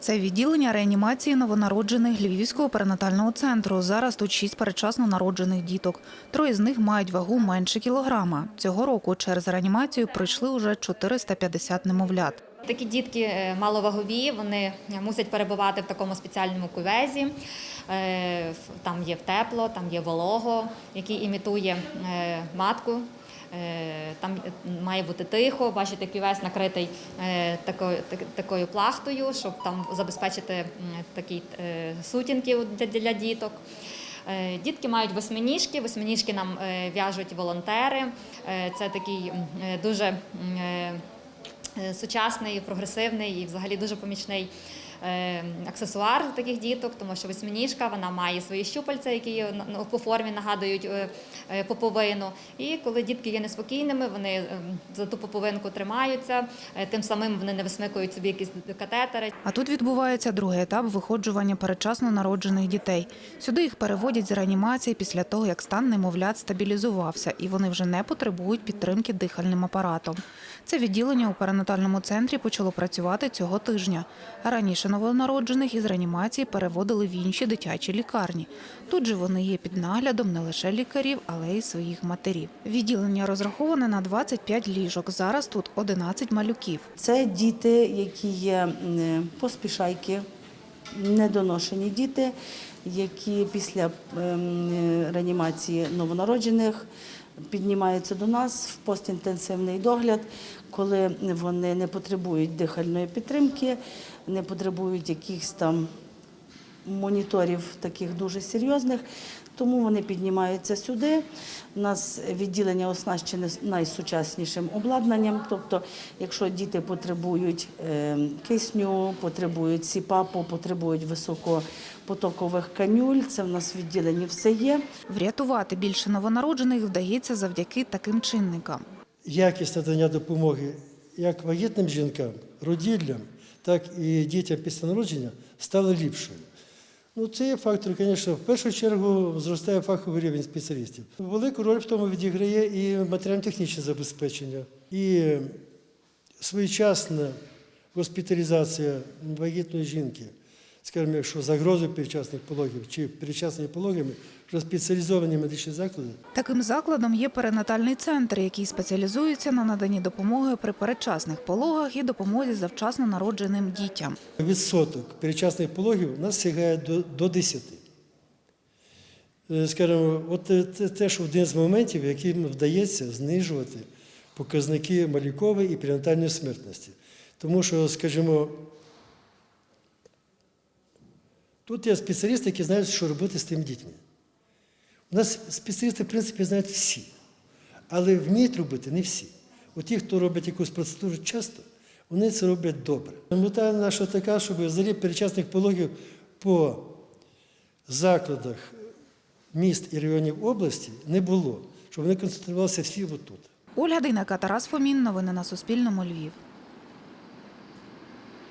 Це відділення реанімації новонароджених Львівського перинатального центру. Зараз тут шість передчасно народжених діток. Троє з них мають вагу менше кілограма. Цього року через реанімацію пройшли уже 450 немовлят. Такі дітки е, маловагові, вони мусять перебувати в такому спеціальному кувезі. Е, Там є тепло, там є волого, який імітує е, матку. Е, Там має бути тихо. Бачите, кювес накритий е, такою, плахтою, щоб там забезпечити такі е, сутінки для, діток. Е, Дітки мають восьминіжки. Восьминіжки нам е, в'яжуть волонтери. Е, Це такий е, дуже е, е, сучасний, прогресивний і взагалі дуже помічний е, аксесуар таких діток, тому що восьминіжка вона має свої щупальця, які по формі нагадують е, е, поповину. І коли дітки є неспокійними, вони е, за ту поповинку тримаються, е, тим самим вони не висмикують собі якісь катетери. А тут відбувається другий етап виходжування передчасно народжених дітей. Сюди їх переводять з реанімації після того, як стан немовлят стабілізувався, і вони вже не потребують підтримки дихальним апаратом. Це відділення у перинатальному центрі почало працювати цього тижня. Раніше новонароджених із реанімації переводили в інші дитячі лікарні. Тут же вони є під наглядом не лише лікарів, але й своїх матерів. Відділення розраховане на 25 ліжок. Зараз тут 11 малюків. Це діти, які є поспішайки, недоношені діти, які після ем, реанімації новонароджених піднімаються до нас в постінтенсивний догляд, коли вони не потребують дихальної підтримки, не потребують якихось там моніторів таких дуже серйозних, тому вони піднімаються сюди. У нас відділення оснащене найсучаснішим обладнанням. Тобто, якщо діти потребують е, кисню, потребують сіпапу, потребують високопотокових канюль, це в нас в відділенні все є. Врятувати більше новонароджених вдається завдяки таким чинникам. якість надання допомоги як вагітним жінкам, роділлям, так і дітям після народження стала ліпшою. Ну, це є фактор, звісно, в першу чергу зростає фаховий рівень спеціалістів. Велику роль в тому відіграє і матеріально-технічне забезпечення, і своєчасна госпіталізація вагітної жінки, скажімо, якщо загрозою передчасних пологів чи передчасними пологами, вже спеціалізовані медичні заклади Таким закладом є перинатальний центр, який спеціалізується на наданні допомоги при передчасних пологах і допомозі завчасно народженим дітям. Відсоток передчасних пологів у нас сягає до, до 10. Е, Скажімо, от е, це теж один з моментів, яким вдається знижувати показники малюкової і перинатальної смертності. Тому що, скажімо, тут є спеціалісти, які знають, що робити з тими дітьми. У нас спеціалісти, в принципі, знають всі, але вміють робити не всі. От ті, хто робить якусь процедуру часто, вони це роблять добре. Мета наша така, щоб взагалі передчасних пологів по закладах міст і районів області не було, щоб вони концентрувалися всі отут. Ольга Дейнака, Тарас Фомін. Новини на Суспільному. Львів.